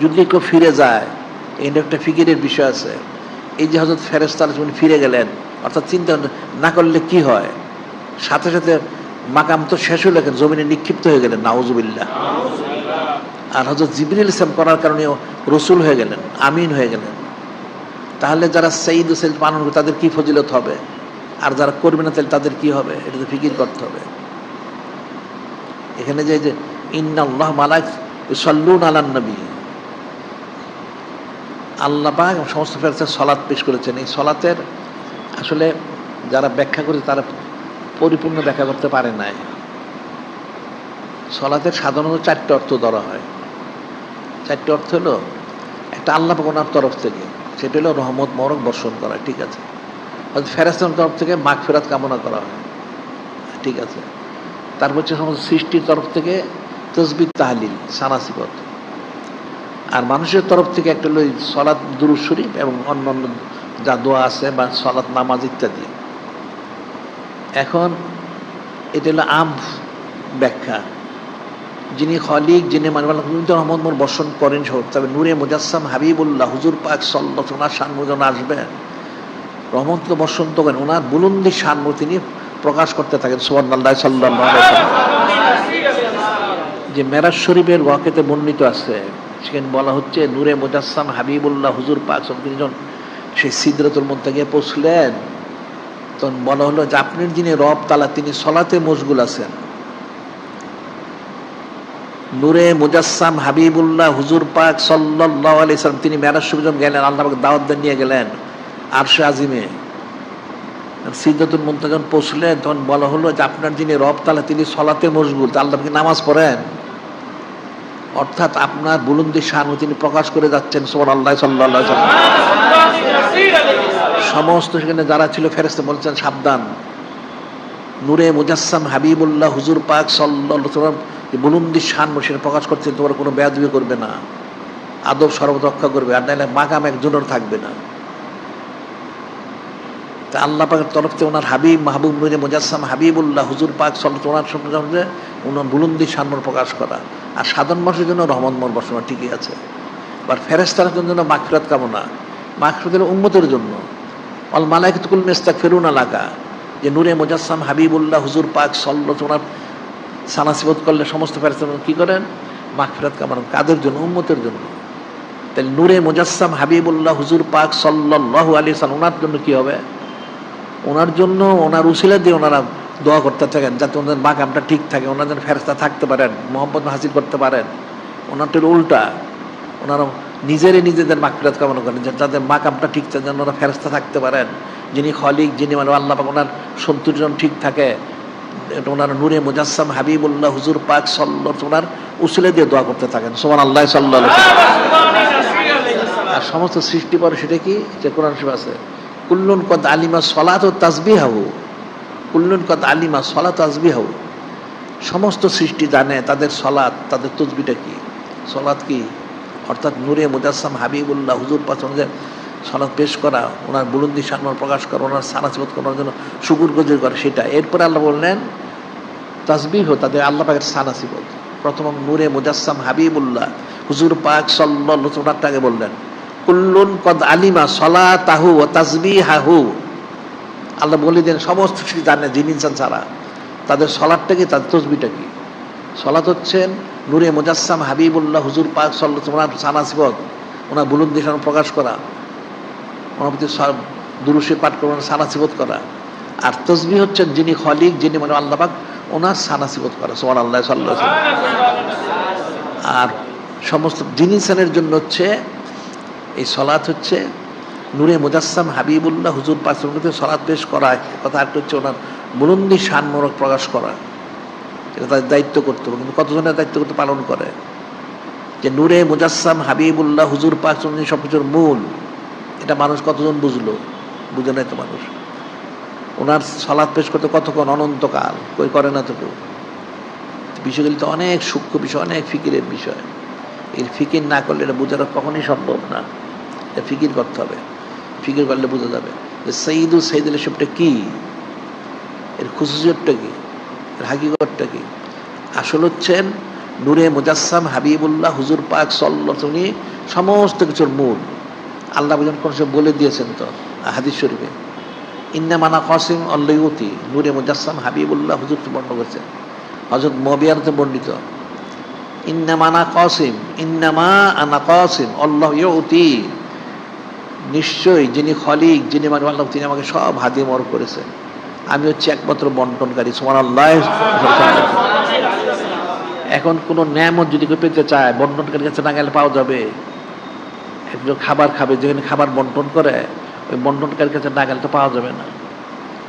যদি কেউ ফিরে যায়, এই একটা ফিকিরের বিষয় আছে। এই যে হজরত ফেরেস্তারা যখন ফিরে গেলেন, অর্থাৎ চিন্তা না করলে কি হয়? সাথে সাথে মাকাম তো শেষ হয়ে গেলেন জমিনে নিক্ষিপ্ত হয়ে গেলেন, নাউজুবিল্লাহ। আর হজরত জিবরিল ইসলাম করার কারণে রসুল হয়ে গেলেন, আমিন হয়ে গেলেন। তাহলে যারা সঈদ সেল পালন করবে, তাদের কি ফজিলত হবে? আর যারা করবে না, তাহলে তাদের কি হবে? এটা তো ফিকির করতে হবে। এখানে যে যে, ইন্নাল্লাহ মালাক সল্লুন আলান নবী। আল্লাহ পাক সমস্ত ফেরস্তার সলাৎ পেশ করেছেন। এই সলাতের আসলে যারা ব্যাখ্যা করে তারা পরিপূর্ণ ব্যাখ্যা করতে পারে নাই। সলাতের সাধারণত চারটে অর্থ ধরা হয়। চারটে অর্থ হলো, একটা আল্লাহ ওনার তরফ থেকে, সেটা হলো রহমত, মরক বর্ষণ করা, ঠিক আছে? ফেরাস্তার তরফ থেকে মাঘ ফেরাত কামনা করা হয়, ঠিক আছে? তারপর হচ্ছে সমস্ত সৃষ্টির তরফ থেকে তসবির তাহলিল সানাসিবত। আর মানুষের তরফ থেকে একটা হলো এই সলাৎ দুরুদ শরীফ এবং অন্য অন্য যা দোয়া আছে বা সলাৎ নামাজ ইত্যাদি। এখন এটা হলো আম ব্যাখ্যা। যিনি খলিক, যিনি মানে রহমদ মোর বর্ষণ করেন সহ তবে নূরে মুজাসসাম হাবিবুল্লাহ, হুজুর পাক সল্লত ওনার শানমুজন আসবেন, রহমত বর্ষণ তো করেন, ওনার বুলন্দি শানমু তিনি প্রকাশ করতে থাকেন সোহান আল্লাহ সাল্লাহ যে মেরাজ শরীফের ওয়াকেতে বর্ণিত আছে সেখানে বলা হচ্ছে নূরে মুজাসসাম হাবিবুল্লাহ হুজুর পাক সব তিনি যখন সেই সিদ্রতুল মধ্যে গিয়ে পৌঁছলেন। তখন বলা হলো যে আপনার যিনি রব, তালা তিনি সলাতে মশগুল আছেন। নূরে মুজাসসাম হাবিবুল্লাহ হুজুর পাক সাল্লাহ আলাইসালাম তিনি মেরাজ শরীফ গেলেন, আল্লাহ দাওয়াত নিয়ে গেলেন আরশে আজিমে। সিদ্ধাতুল মন্ত্র যখন পৌঁছলেন, তখন বলা হলো যে, আপনার যিনি রব, তালা তিনি সলাতে মশগুল। আল্লাহ নামাজ পড়েন। অর্থাৎ আপনার বুলন্দি শান তিনি প্রকাশ করে যাচ্ছেন সোমান আল্লাহ সাল্লাহ সমস্ত সেখানে যারা ছিল ফেরেস্তে বলছেন, সাবধান। নূরে মুজাসসাম হাবিবুল্লাহ হুজুর পাক সাল্লাম বুলন্দি শান সেটা প্রকাশ করছেন, তোমার কোনো বেয়াদবি করবে না। আদব সর্বত রক্ষা করবে। আর নাহলে মাকাম একজনের থাকবে না। তা আল্লাহ পাকের তরফ থেকে ওনার হাবিব, মাহবুব নুরে মুজাসসাম হাবিবুল্লাহ হুজুর পাক সল্লত ওনার সম্পর্কে ওনার বুলন্দি সান্মর প্রকাশ করা। আর সাধারণ মানুষের জন্য রহমত মন বসানো ঠিকই আছে। আর ফেরেস্তার জন্য মাখফিরাত কামনা। মাখফিরাতের উন্মতের জন্য। অল মালাইকুল মেস্তাক ফেরুন এলাকা যে নূরে মুজাসসাম হাবিবুল্লাহ হুজুর পাক সল্লত ওনার সানাসিবত করলে সমস্ত ফেরেস্তার কী করেন? মাখফিরাত কামনা। কাদের জন্য? উন্মতের জন্য। তাহলে নূরে মুজাসসাম হাবিবুল্লাহ হুজুর পাক সাল্লাহ আলী সাল ওনার জন্য কী হবে? ওনার জন্য, ওনার উসিলা দিয়ে ওনারা দোয়া করতে থাকেন, যাতে ওনাদের মাকামটা ঠিক থাকে ওনার যেন ফেরস্তা থাকতে পারেন, মোহাম্মদ হাসিল করতে পারেন। ওনারটির উল্টা ওনারা নিজেরই নিজেদের মাকফিরাত কামনা করেন যাদের মাকামটা ঠিক থাকে, যেন ওনারা ফেরস্তা থাকতে পারেন। যিনি খলিক, যিনি মানে আল্লাহ পাক ওনার সন্তুর্জন ঠিক থাকে ওনার নূরে মুজাসসাম হাবিবুল্লাহ হুজুর পাক সল্লত ওনার উসিলে দিয়ে দোয়া করতে থাকেন। সোমান আল্লাহ সাল্লাহ আর সমস্ত সৃষ্টি পরে সেটা কি? যে কোরআন শিব আছে। কুল্লুন কদ আলিমা সলাত ও তাজবি হাবু কুল্লুন কদ আলিমা সলাত তাজবি হাবু সমস্ত সৃষ্টি জানে তাদের সলাৎ, তাদের তসবিটা কি? সলাৎ কি? অর্থাৎ নূরে মুজাসসাম হাবিবুল্লাহ হুজুর পাচনদের সলাৎ পেশ করা, ওনার বুলন্দি সানমান প্রকাশ করা, ওনার সানাসিবত করার জন্য শুকুর গজর করে, সেটা। এরপরে আল্লাহ বললেন তাজবি হো, তাদের আল্লাহ পাকের সানাসিবত প্রথম নূরে মুজাসসাম হাবিবুল্লাহ হুজুর পাক সল্লাহ ওনারটাকে বললেন। কুল্লুন কদ আলিমা সলা তাহু ও তাজবি হাহু আল্লাহ বলে দেন, সমস্ত কিছু জানে, জিন ইনসান ছাড়া। তাদের সলাদটা কি? তাদের তসবিটা কি? সলাত হচ্ছেন নূরে মুজাসসাম হাবিবুল্লাহ হুজুর পাক সল্লাহ সানাসিবত ওনার বুলন্দি প্রকাশ করা। ওনার প্রতি দুরুষে পাঠ করে ওনার সানাসিবত করা। আর তসবি হচ্ছেন যিনি খলিক, যিনি মানে আল্লাহ পাক ওনার সানাসিবত করা সোমান আল্লাহ সাল্লাহ আর সমস্ত জিন ইনসানের জন্য হচ্ছে এই সলাৎ হচ্ছে নূরে মুজাসসাম হাবিবুল্লাহ হুজুর পাশে সলাৎ পেশ করা কথা একটা হচ্ছে ওনার বুলন্দি শানমূলক প্রকাশ করা। এটা তাদের দায়িত্ব করতে হবে, কিন্তু কতজনের দায়িত্ব করতে পালন করে? যে নূরে মুজাসসাম হাবিবুল্লাহ হুজুর পাক সব কিছুর মূল, এটা মানুষ কতজন বুঝলো? বুঝে নাই তো মানুষ। ওনার সলাৎ পেশ করতে কতক্ষণ? অনন্তকাল, কই করে না তো কেউ? বিষয়গুলি তো অনেক সূক্ষ্ম বিষয়, অনেক ফিকিরের বিষয়। এর ফিকির না করলে এটা বোঝানো কখনই সম্ভব না। এটা ফিকির করতে হবে। ফিকির করলে বোঝা যাবে যে সঈদু সঈদুল এসবটা কী? এর খুশুসিয়তটা কী? এর হাকিকতটা কী? আসল হচ্ছেন নূরে মুজাসসাম হাবিবুল্লাহ হুজুর পাক সল্লা সমস্ত কিছুর মূল। আল্লাহ বুঝেন কোন সে বলে দিয়েছেন তো হাদিস শরীফে, ইন্না মানা কসিম অল্লয়তি নূরে মুজাসসাম হাবিবুল্লাহ হুজুর বর্ণ করেছেন। হজরত মবিয়ারতে বর্ণিত। ইন্না মানা কসিম ইন্নামা আনা কসিম আল্লাহ ইউতি। নিশ্চয়ই যিনি খলিক, যিনি মানে আল্লাহ, তিনি আমাকে সব হাদিয়ে মর করেছেন। আমি হচ্ছে একমাত্র বন্টনকারী সুমান আল্লাহ এখন কোনো ন্যামত যদি কেউ পেতে চায়, বন্টনকারীর কাছে না গেলে পাওয়া যাবে। একজন খাবার খাবে, যেখানে খাবার বন্টন করে, ওই বন্টনকারীর কাছে না গেলে তো পাওয়া যাবে না।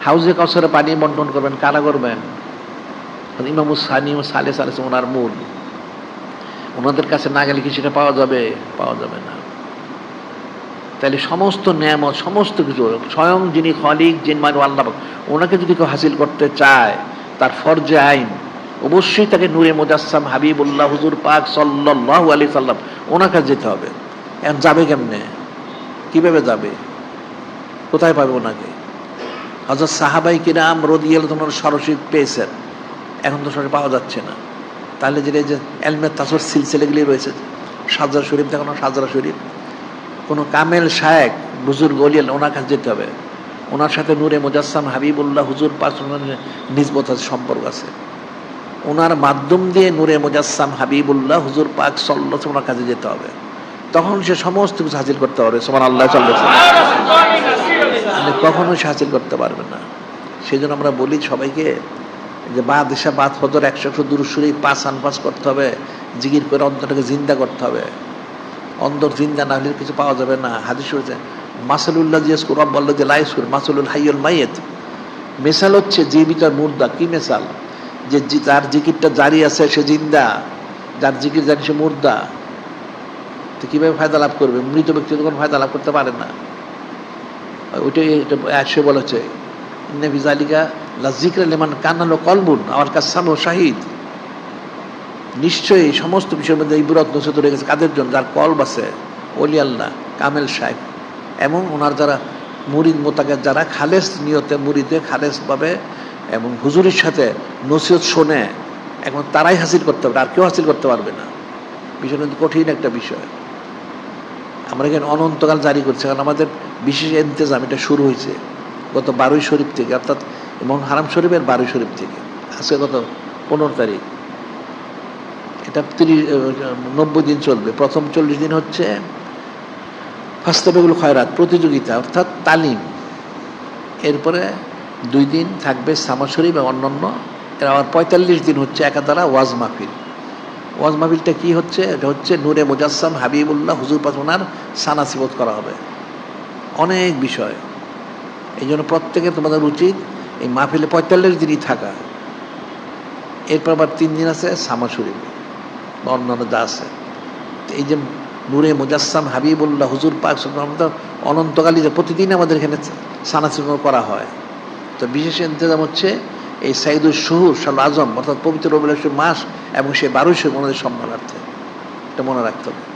হাউজে কাউসারে পানি বন্টন করবেন, কারা করবেন? ইমামু সানি ও সালে সালে ওনার মূল। ওনাদের কাছে না গেলে কি সেটা পাওয়া যাবে? পাওয়া যাবে না। তাহলে সমস্ত নিয়ামত, সমস্ত কিছু, স্বয়ং যিনি খলিক, যিনি মানে আল্লাহ, ওনাকে যদি কেউ হাসিল করতে চায়, তার ফরজে আইন, অবশ্যই তাকে নূরে মুজাসসাম হাবিবুল্লাহ, হুজুর পাক সাল্লাহ আলি সাল্লাম, ওনার কাছে যেতে হবে। এখন যাবে কেমনে? কীভাবে যাবে? কোথায় পাবে ওনাকে? হজরত সাহাবাই কিরাম রদিয়াল তোমার সরস্বী পেয়েছেন। এখন তো সরস্বী পাওয়া যাচ্ছে না। তাহলে যেটা যে এলমের তাসর সিলসিলেগুলি রয়েছে সাজরা শরীফ দেখানো সাজরা শরীফ। কোনো কামেল শায়েক বুজুর্গ অলিয়াল ওনার কাছে যেতে হবে। ওনার সাথে নূরে মুজাসসাম হাবিবুল্লাহ হুজুর পাক নিজবত সম্পর্ক আছে। ওনার মাধ্যম দিয়ে নূরে মুজাসসাম হাবিবুল্লাহ হুজুর পাক সল্ল ওনার কাছে যেতে হবে। তখন সে সমস্ত কিছু হাসিল করতে পারবে। সমান আল্লাহ চল্লেছে কখনোই সে হাসিল করতে পারবে না। সেই জন্য আমরা বলি সবাইকে যে বা দেশা বাদ ফদর একশো একশো দূরসুরি পাঁচ আনপাস করতে হবে জিগির করে অন্তরটাকে জিন্দা করতে হবে। অন্তর জিন্দা না হলে কিছু পাওয়া যাবে না। হাদিস হয়েছে মাসালুল্লাহ জিয়াস রব বলল যে লাইসুর মাসুলুল হাইয়ুল মাইয়েত। মেসাল হচ্ছে জীবিকার মুর্দা। কি মেসাল? যে যার জিকিরটা জারি আছে, সে জিন্দা। যার জিকির জানি সে মুর্দা। তো কীভাবে ফায়দা লাভ করবে? মৃত ব্যক্তি তখন ফায়দা লাভ করতে পারে না। ওইটাই এটা, সে বলেছে নেবি জালিকা লাজিকরা লেমান কান্নালো কলবুন, আমার কাছে সামো শাহিদ। নিশ্চয়ই সমস্ত বিষয়ের মধ্যে এই বুরত নসিত রয়ে গেছে। কাদের জন্য? যার কল বাসে অলি আল্লাহ, কামেল সাহেব। এবং ওনার যারা মুরিদ মোতাকে যারা খালেস নিয়তে মুরিদে খালেসভাবে এবং হুজুরির সাথে নসিহত শোনে, এখন তারাই হাসিল করতে পারবে, আর কেউ হাসিল করতে পারবে না। বিষয়টা কিন্তু কঠিন একটা বিষয়। আমরা এখানে অনন্তকাল জারি করছি, কারণ আমাদের বিশেষ ইন্তজাম এটা শুরু হয়েছে। গত বারোই শরীফ থেকে, অর্থাৎ এবং হারাম শরীফের বারোই শরীফ থেকে, আজকে গত পনেরো তারিখ। এটা তিরিশ নব্বই দিন চলবে। প্রথম চল্লিশ দিন হচ্ছে ফাস্তাবেগুলো খয়রাত, প্রতিযোগিতা, অর্থাৎ তালিম। এরপরে দুই দিন থাকবে সামা শরীফ এবং অন্যান্য। এর আবার পঁয়তাল্লিশ দিন হচ্ছে একাধারা ওয়াজ মাহফিল। ওয়াজ মাহফিলটা কী হচ্ছে? এটা হচ্ছে নূরে মুজাসসাম হাবিবুল্লাহ হুজুর পাসনার সানাসিবত করা হবে। অনেক বিষয়। এই জন্য প্রত্যেকে তোমাদের উচিত এই মাহফিলে পঁয়তাল্লিশ দিনই থাকা। এরপর আবার তিন দিন আছে সামা বা অন্যান্য যা আছে। এই যে নূরে মুজাসসাম হাবিবুল্লাহ হুজুর পাক সাল্লাল্লাহু আলাইহি ওয়াসাল্লাম অনন্তকালী যে প্রতিদিন আমাদের এখানে সানাসিব করা হয়। তো বিশেষ ইন্তজাম হচ্ছে এই সাইদুল শহুর, সাল আজম, অর্থাৎ পবিত্র রবিউল মাস এবং সে বারোশো ওনাদের সম্মানার্থে। এটা মনে রাখতে হবে।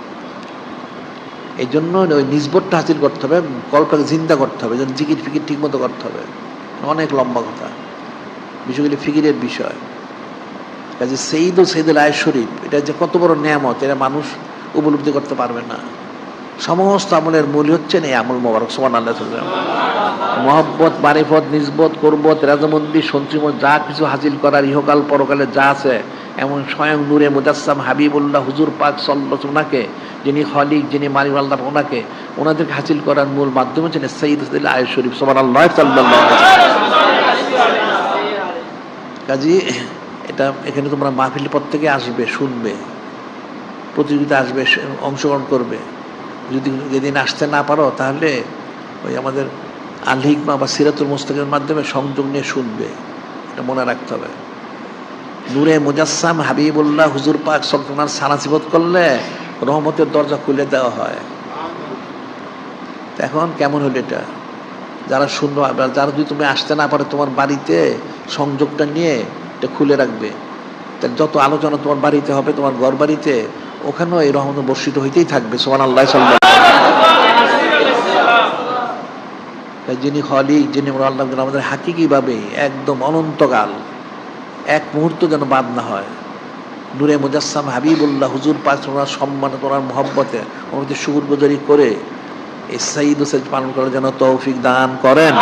এই জন্য ওই নিজবোধটা হাসিল করতে হবে কল্পটাকে জিন্দা করতে হবে, যেন জিকির ফিকির ঠিক মতো করতে হবে। অনেক লম্বা কথা, বিষয়গুলি ফিকিরের বিষয়। কাজে সেইদ ও সেইদুল আয় শরীফ, এটা যে কত বড় নিয়ামত, এটা মানুষ উপলব্ধি করতে পারবে না। সমস্ত আমলের মূল হচ্ছে এই আমল মোবারক। সমান আল্লাহ মহব্বত, মারিফত নিজবত করবত, রাজমন্দি সঞ্চিমত যা কিছু হাসিল করার ইহকাল পরকালে যা আছে, এমন স্বয়ং নূরে মুজাসসাম হাবিবুল্লাহ হুজুর পাক সল্লত ওনাকে যিনি খলিক, যিনি মারিম আল্লাহ ওনাকে, ওনাদেরকে হাসিল করার মূল মাধ্যম হচ্ছে সঈদ আয় শরীফ। সমান আল্লাহ কাজী, এটা এখানে তোমরা মাহফিল পর থেকে আসবে, শুনবে, প্রতিযোগিতা আসবে, অংশগ্রহণ করবে। যদি যেদিন আসতে না পারো, তাহলে ওই আমাদের আল হিকমা বা সিরাতুল মুস্তাকের মাধ্যমে সংযোগ নিয়ে শুনবে। এটা মনে রাখতে হবে। নূরে মুজাসসাম হাবিবুল্লাহ হুজুর পাক সলতনার সানাসিবত করলে রহমতের দরজা খুলে দেওয়া হয়। এখন কেমন হলো এটা? যারা শূন্য যারা যদি তুমি আসতে না পারো তোমার বাড়িতে, সংযোগটা নিয়ে এটা খুলে রাখবে। তাহলে যত আলোচনা তোমার বাড়িতে হবে, তোমার ঘর বাড়িতে ওখানেও এই রহমত বর্ষিত হইতেই থাকবে সোমান আল্লাহ যিনি খলিক, যিনি আল্লাহ আমাদের হাকিকিভাবে একদম অনন্তকাল, এক মুহূর্ত যেন বাদ না হয়। নূরে মুজাসসাম হাবিবুল্লাহ, হুজুর পাক ওনার সম্মানে ওনার মহব্বতে ওনাদের শুকুর গুজারি করে এই সাইদ হোসেন পালন করার যেন তৌফিক দান করেন।